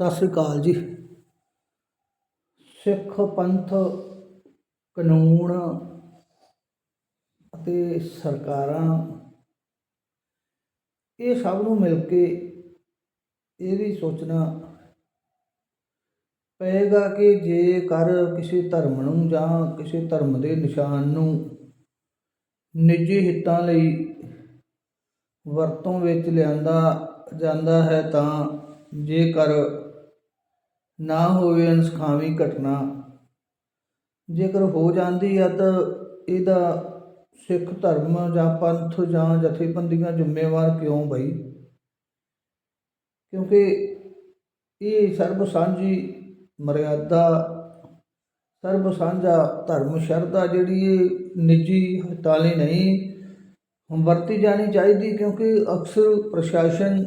ਸਤਿ ਸ੍ਰੀ ਅਕਾਲ ਜੀ। ਸਿੱਖ ਪੰਥ ਕਾਨੂੰਨ ਅਤੇ ਸਰਕਾਰਾਂ, ਇਹ ਸਭ ਨੂੰ ਮਿਲ ਕੇ ਇਹ ਵੀ ਸੋਚਣਾ ਪਏਗਾ ਕਿ ਜੇਕਰ ਕਿਸੇ ਧਰਮ ਨੂੰ ਜਾਂ ਕਿਸੇ ਧਰਮ ਦੇ ਨਿਸ਼ਾਨ ਨੂੰ ਨਿੱਜੀ ਹਿੱਤਾਂ ਲਈ ਵਰਤੋਂ ਵਿੱਚ ਲਿਆਂਦਾ ਜਾਂਦਾ ਹੈ ਤਾਂ ਜੇਕਰ ਨਾ ਹੋਵੇ ਅਨਸਖਾਵੀ ਘਟਨਾ। ਜੇਕਰ ਹੋ ਜਾਂਦੀ ਹੈ ਤਾਂ ਇਹਦਾ ਸਿੱਖ ਧਰਮ ਜਾਂ ਪੰਥ ਜਾਂ ਜਥੇਬੰਦੀਆਂ ਜ਼ਿੰਮੇਵਾਰ ਕਿਉਂ ਬਈ? ਕਿਉਂਕਿ ਇਹ ਸਰਬ ਸਾਂਝੀ ਮਰਿਆਦਾ, ਸਰਬ ਸਾਂਝਾ ਧਰਮ ਸ਼ਰਧਾ ਜਿਹੜੀ ਇਹ ਨਿੱਜੀ ਹਿੱਤਾਂ ਲਈ ਨਹੀਂ ਵਰਤੀ ਜਾਣੀ ਚਾਹੀਦੀ ਕਿਉਂਕਿ ਅਕਸਰ ਪ੍ਰਸ਼ਾਸਨ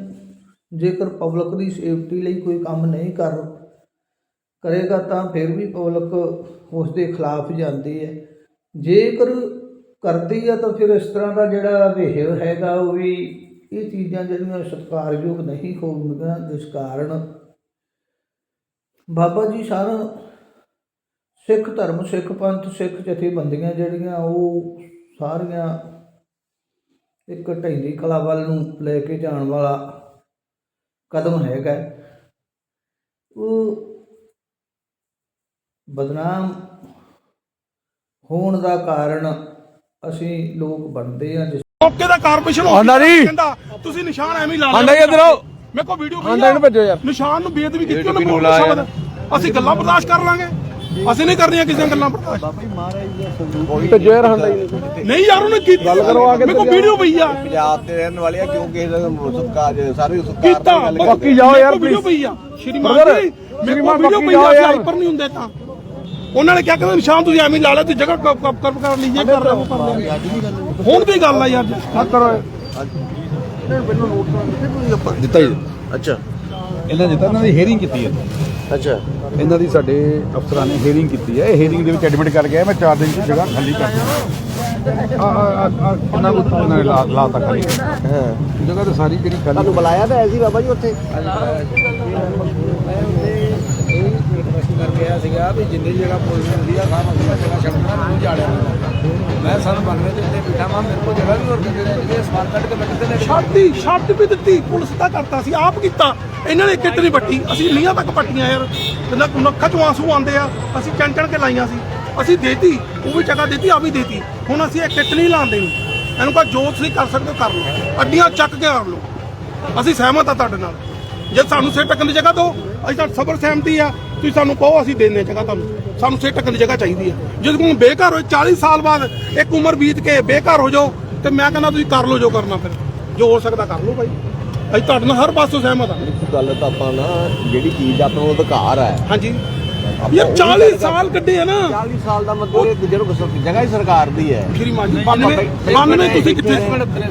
ਜੇਕਰ ਪਬਲਿਕ ਦੀ ਸੇਫਟੀ ਲਈ ਕੋਈ ਕੰਮ ਨਹੀਂ ਕਰ ਕਰੇਗਾ ਤਾਂ ਫਿਰ ਵੀ ਪਬਲਿਕ ਉਸ ਦੇ ਖਿਲਾਫ ਜਾਂਦੀ ਹੈ। ਜੇਕਰ ਕਰਦੀ ਹੈ ਤਾਂ ਫਿਰ ਇਸ ਤਰ੍ਹਾਂ ਦਾ ਜਿਹੜਾ ਬਿਹੇਵ ਹੈਗਾ, ਉਹ ਵੀ ਇਹ ਚੀਜ਼ਾਂ ਜਿਹੜੀਆਂ ਸਤਿਕਾਰਯੋਗ ਨਹੀਂ ਹੋਣਗੀਆਂ, ਜਿਸ ਕਾਰਨ ਬਾਬਾ ਜੀ ਸਾਰਾ ਸਿੱਖ ਧਰਮ, ਸਿੱਖ ਪੰਥ, ਸਿੱਖ ਜਥੇਬੰਦੀਆਂ ਜਿਹੜੀਆਂ, ਉਹ ਸਾਰੀਆਂ ਇੱਕ ਢੈਂਦੀ ਕਲਾ ਵੱਲ ਨੂੰ ਲੈ ਕੇ ਜਾਣ ਵਾਲਾ ਕਦਮ ਹੈਗਾ। ਉਹ ਬਦਨਾਮ ਹੋਣ ਦਾ ਕਾਰਨ ਅਸੀਂ ਲੋਕ ਬਣਦੇ ਆ ਜਿਸ ਮੌਕੇ ਦਾ ਕਾਰਪੋਰੇਸ਼ਨ ਆਂਦਾ ਜੀ। ਕਹਿੰਦਾ ਤੁਸੀਂ ਨਿਸ਼ਾਨ ਐਵੇਂ ਹੀ ਲਾ ਆਂਦਾ ਜੀ ਇੱਧਰ ਆਓ। ਮੇਰੇ ਕੋਲ ਵੀਡੀਓ ਪਈ ਆਂਦਾ ਆ। ਇਹਨੂੰ ਭੇਜੋ ਯਾਰ। ਨਿਸ਼ਾਨ ਨੂੰ ਬੇਅਦਬੀ ਕੀਤੀ ਉਹਨੇ ਲਾਇਆ। ਸ਼ਬਦ ਅਸੀਂ ਗੱਲਾਂ ਬਰਦਾਸ਼ਤ ਕਰ ਲਾਂਗੇ ਅਸੀਂ ਨਹੀਂ ਕਰਨੀਆਂ ਕਿਸੇ ਦੀਆਂ ਗੱਲਾਂ ਬਰਦਾਸ਼ਤ ਤੇ ਜੇਰ ਹੰਡਾ ਹੀ ਨਹੀਂ ਯਾਰ ਉਹਨੇ ਕੀਤੀ ਗੱਲ ਕਰੋ ਆ ਕੇ ਮੇਰੇ ਕੋਲ ਵੀਡੀਓ ਪਈ ਆ ਪੰਜਾਬ ਦੇ ਰਹਿਣ ਵਾਲੇ ਆ ਕਿਉਂ ਕਿਸੇ ਦਾ ਸੁੱਕਾ ਸਾਰੇ ਸੁੱਕਾ ਕੀਤਾ ਬਾਕੀ ਜਾਓ ਯਾਰ, ਵੀਡੀਓ please। ਪਈ ਆ ਸ਼੍ਰੀਮਾਨ Brother, ਜੀ ਮੇਰੇ ਕੋਲ ਸ਼੍ਰੀਮਾਨ ਵੀਡੀਓ ਬਾਕੀ ਪਈ ਆ ਜਾਓ ਅਸੀਂ ਯਾਰ। ਹਾਈਪਰ ਨਹੀਂ ਹੁੰਦੇ ਤਾਂ ਉਹਨਾਂ ਨੇ ਕਿਹਾ ਕਿ ਨਿਸ਼ਾਨ ਤੁਸੀਂ ਐਵੇਂ ਲਾ ਲਿਆ ਤੁਸੀਂ ਜਗ੍ਹਾ ਕਬ ਕਰ ਕਰ ਲਈਏ ਕਰ ਰਹੇ ਹੋ ਕਰ ਲਿਆ ਹੁਣ ਦੀ ਗੱਲ ਆ ਯਾਰ ਕਰੋ ਦਿੱਤਾ ਜੀ ਅੱਛਾ। ਇਹਨਾਂ ਦਿੱਤਾ ਇਹਨਾਂ ਦੀ ਹੀਅਰਿੰਗ ਕੀਤੀ ਹੈ। ਅੱਛਾ। ਇਹਨਾਂ ਦੀ ਸਾਡੇ ਅਫਸਰਾਂ ਨੇ ਹੀਅਰਿੰਗ ਕੀਤੀ ਹੈ। ਇਹ ਹੀਅਰਿੰਗ ਦੇ ਵਿੱਚ ਐਡਮਿਟ ਕਰ ਗਿਆ ਮੈਂ 4 ਦਿਨ ਦੀ ਜਗ੍ਹਾ ਖਾਲੀ ਕਰ ਦਿੱਤੀ। ਆ ਆ ਆ ਕਿੰਨਾ ਕੁ ਇਹਨਾਂ ਨੇ ਲਾ ਲਾਤਾ ਖਾਲੀ। ਹਾਂ। ਜਗ੍ਹਾ ਤਾਂ ਸਾਰੀ ਜਿਹੜੀ ਖਾਲੀ ਤੁਹਾਨੂੰ ਬੁਲਾਇਆ ਤਾਂ ਐਸੀ ਬਾਬਾ ਜੀ ਉੱਥੇ? ਸੀਗਾ ਵੀ ਜਿੰਨੀ ਜਗ੍ਹਾ ਪੁਲਿਸ ਹੁੰਦੀ ਆ ਸਾਰਾ ਜਗ੍ਹਾ ਛੱਡਣਾ ਨਹੀਂ ਜਾੜਿਆ ਮੈਂ ਸਾਨੂੰ ਬੰਗਲੇ ਦੇ ਉੱਤੇ ਬਿਠਾ, ਮਾਂ ਮੇਰੇ ਕੋਲ ਜਗ੍ਹਾ ਵੀ ਹੋਰ ਕਿਤੇ ਨਹੀਂ, ਇਹ ਸਮਾਨ ਕੱਢ ਕੇ ਮੈਂ ਕਿਤੇ ਲੈ ਛੱਡਦੀ ਛੱਡ ਵੀ ਦਿੱਤੀ, ਪੁਲਿਸ ਦਾ ਕਰਤਾ ਸੀ, ਆਪ ਕੀਤਾ। ਇਹਨਾਂ ਨੇ ਕਿੱਟ ਨਹੀਂ ਪੱਟੀ ਅਸੀਂ ਲੀਆਂ ਤੱਕ ਪੱਟੀਆਂ ਯਾਰ। ਇਹਨਾਂ ਨੱਖਾਂ ਚੋਂ ਆਂਸੂ ਆਉਂਦੇ ਆ, ਅਸੀਂ ਚਣ ਚਣ ਕੇ ਲਾਈਆਂ ਸੀ। ਅਸੀਂ ਦੇਤੀ, ਉਹ ਵੀ ਜਗ੍ਹਾ ਦੇਤੀ, ਆ ਵੀ ਦੇਤੀ। ਹੁਣ ਅਸੀਂ ਇਹ ਕਿੱਟ ਨਹੀਂ ਲਾਉਂਦੇ ਇਹਨੂੰ ਕਹਾ ਜੋ ਤੁਸੀਂ ਕਰ ਸਕਦੇ ਹੋ ਕਰ ਲਓ। ਅੱਡੀਆਂ ਚੱਕ ਕੇ ਕਰ ਲਓ। ਅਸੀਂ ਸਹਿਮਤ ਆ ਤੁਹਾਡੇ ਨਾਲ। ਜੇ ਸਾਨੂੰ ਸਿਰ ਟੱਕਣ ਦੀ ਜਗ੍ਹਾ ਦਿਓ, ਅਸੀਂ ਤਾਂ ਸਬਰ ਸਹਿਮਤੀ ਆ। ਤੁਸੀਂ ਸਾਨੂੰ ਕਹੋ ਅਸੀਂ ਦੇਣੇ ਜਗ੍ਹਾ ਤੁਹਾਨੂੰ। ਸਾਨੂੰ ਸਿਰ ਟੱਕਣ ਦੀ ਜਗ੍ਹਾ ਚਾਹੀਦੀ ਆ ਜੇ ਤੁਸੀਂ ਬੇਘਰ ਹੋਏ 40 ਸਾਲ ਬਾਅਦ ਇੱਕ ਉਮਰ ਬੀਤ ਕੇ ਬੇਘਰ ਹੋ ਜਾਓ ਤੇ ਮੈਂ ਕਹਿੰਦਾ ਤੁਸੀਂ ਕਰ ਲਓ ਜੋ ਕਰਨਾ ਫਿਰ। ਜੋ ਹੋ ਸਕਦਾ ਕਰ ਲਓ ਭਾਈ। ਅਸੀਂ ਤੁਹਾਡੇ ਨਾਲ ਹਰ ਪਾਸੋਂ ਸਹਿਮਤ ਇੱਕ ਗੱਲ ਤਾਂ ਆਪਾਂ ਨਾ ਜਿਹੜੀ ਚੀਜ਼ ਆਪਾਂ ਨੂੰ ਅਧਿਕਾਰ ਹੈ ਹਾਂਜੀ। ਯਾਰ 40 ਸਾਲ ਕੱਢੇ ਆ ਨਾ। 40 ਸਾਲ ਦਾ ਮਤਲਬ ਇਹ ਦੂਜੇ ਨੂੰ ਗੁੱਸਾ- ਜਗ੍ਹਾ ਹੀ ਸਰਕਾਰ ਦੀ ਹੈ। ਸ਼੍ਰੀਮਾਨ ਜੀ 92 92 ਤੁਸੀਂ ਕਿੱਥੇ?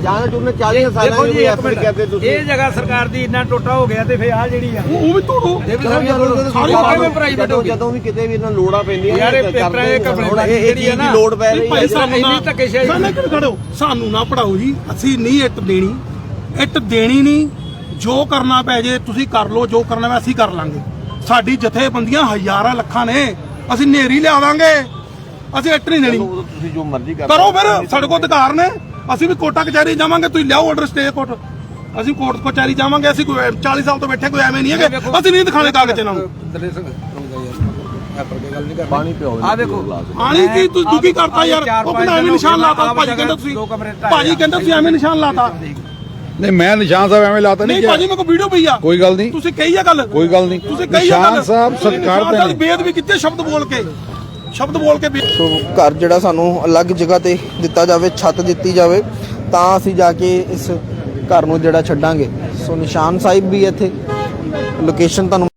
ਜਾਂ ਤੁਮਨੇ 40 ਸਾਲਾਂ ਦੇਖੋ ਦੀ ਜੀ ਕੋਈ ਇੱਕ ਐਫਰਟ ਮਿੰਟ। ਕਰਦੇ ਤੁਸੀਂ। ਇਹ ਜਗ੍ਹਾ ਸਰਕਾਰ ਦੀ ਇੰਨਾ ਟੋਟਾ ਹੋ ਗਿਆ ਤੇ ਫੇ ਆ ਜਿਹੜੀ ਆ। ਉਹ ਉਹ ਵੀ ਤੋੜੋ। ਇਹ ਵੀ ਜਦੋਂ- ਸਾਰੀਆਂ ਜਦੋਂ- ਜਦੋਂ- ਸਾਰੀ ਜਦੋਂ- ਪ੍ਰਾਈਵੇਟ ਹੋ ਜਦੋਂ ਗਈ ਜਦੋਂ ਵੀ ਕਿਤੇ ਵੀ ਇਹਨਾਂ ਨੂੰ ਲੋੜਾਂ ਪੈਂਦੀਆਂ ਯਾਰ ਇਹ ਪੇਪਰਾਂ ਜਿਹੜੀ ਹੈ ਨਾ, ਪੈ ਰਹੀ ਭਾਈ ਹੈ। ਸਾਨੂੰ ਇੰਨੀ ਨਾ ਧੱਕੇਸ਼ਾਹੀ- ਸਾਨੂੰ ਕਿਉਂ ਖੜੋ ਸਾਨੂੰ ਨਾ ਪੜਾਓ ਜੀ। ਅਸੀਂ ਨਹੀਂ ਇੱਟ ਦੇਣੀ। ਇੱਟ ਦੇਣੀ ਨਹੀਂ। ਜੋ ਕਰਨਾ ਪੈ ਜੇ ਤੁਸੀਂ ਕਰ ਲਓ ਜੋ ਕਰਨਾ ਮੈਂ ਅਸੀਂ ਕਰ ਲਾਂਗੇ। ਸਾਡੀ ਜਥੇਬੰਦੀਆਂ ਹਜ਼ਾਰਾਂ ਲੱਖਾਂ ਨੇ। ਅਸੀਂ ਨੇਰੀ ਲਿਆਵਾਂਗੇ। ਅਸੀਂ ਇੱਟ ਨਹੀਂ ਦੇਣੀ। ਤੁਸੀਂ ਜੋ ਮਰਜ਼ੀ ਕਰ ਕਰੋ ਫਿਰ ਸਾਡੇ ਕੋਲ ਅਧਿਕਾਰ ਨੇ। ਅਸੀਂ ਵੀ ਕੋਟਾ ਕਚਹਿਰੀ ਜਾਵਾਂਗੇ ਤੁਸੀਂ ਲਿਆਓ ਆਰਡਰ ਸਟੇ ਕੋਰਟ ਅਸੀਂ ਕੋਰਟ ਕਚਹਿਰੀ ਜਾਵਾਂਗੇ ਅਸੀਂ ਕੋਈ 40 ਸਾਲ ਤੋਂ ਬੈਠੇ ਕੋਈ ਐਵੇਂ ਨਹੀਂ ਹੈਗੇ। ਅਸੀਂ ਨਹੀਂ ਦਿਖਾਣੇ ਕਾਗਜ਼ ਇਹਨਾਂ ਨੂੰ। ਦਲੇ ਸਿੰਘ ਪਾਣੀ ਪਿਓ ਆ ਦੇਖੋ ਆਣੀ ਕੀ ਤੂੰ ਦੁਖੀ ਕਰਤਾ ਯਾਰ? ਉਹ ਕਹਿੰਦਾ ਐਵੇਂ ਨਿਸ਼ਾਨ ਲਾਤਾ। ਭਾਜੀ ਕਹਿੰਦਾ ਤੁਸੀਂ ਭਾਜੀ ਕਹਿੰਦਾ ਤੁਸੀਂ ਐਵੇਂ ਨਿਸ਼ਾਨ ਲਾਤਾ। ਨਹੀਂ ਮੈਂ ਨਿਸ਼ਾਨ ਸਾਹਿਬ ਐਵੇਂ ਲਾਤਾ ਨਹੀਂ ਨਹੀਂ ਭਾਜੀ ਮੇਰੇ ਕੋਲ ਵੀਡੀਓ ਪਈ ਆ। ਕੋਈ ਗੱਲ ਨਹੀਂ। ਤੁਸੀਂ ਕਹੀ ਆ ਗੱਲ। ਕੋਈ ਗੱਲ ਨਹੀਂ। ਤੁਸੀਂ ਕਹੀ ਆ ਗੱਲ। ਨਿਸ਼ਾਨ ਸਾਹਿਬ ਸਰਕਾਰ ਨਿਸ਼ਾਨ ਦੇ ਸਾਹਿਬ ਨੇ ਬੇਦ ਵੀ ਕਿਤੇ ਸ਼ਬਦ ਬੋਲ ਕੇ। ਸ਼ਬਦ ਬੋਲ ਕੇ ਸੋ ਘਰ ਜਿਹੜਾ ਸਾਨੂੰ ਅਲੱਗ ਜਗ੍ਹਾ ਤੇ ਦਿੱਤਾ ਜਾਵੇ ਛੱਤ ਦਿੱਤੀ ਜਾਵੇ ਤਾਂ ਅਸੀਂ ਜਾ ਕੇ ਇਸ ਘਰ ਨੂੰ ਜਿਹੜਾ ਛੱਡਾਂਗੇ। ਸੋ ਨਿਸ਼ਾਨ ਸਾਹਿਬ ਵੀ ਇੱਥੇ। ਲੋਕੇਸ਼ਨ ਤੁਹਾਨੂੰ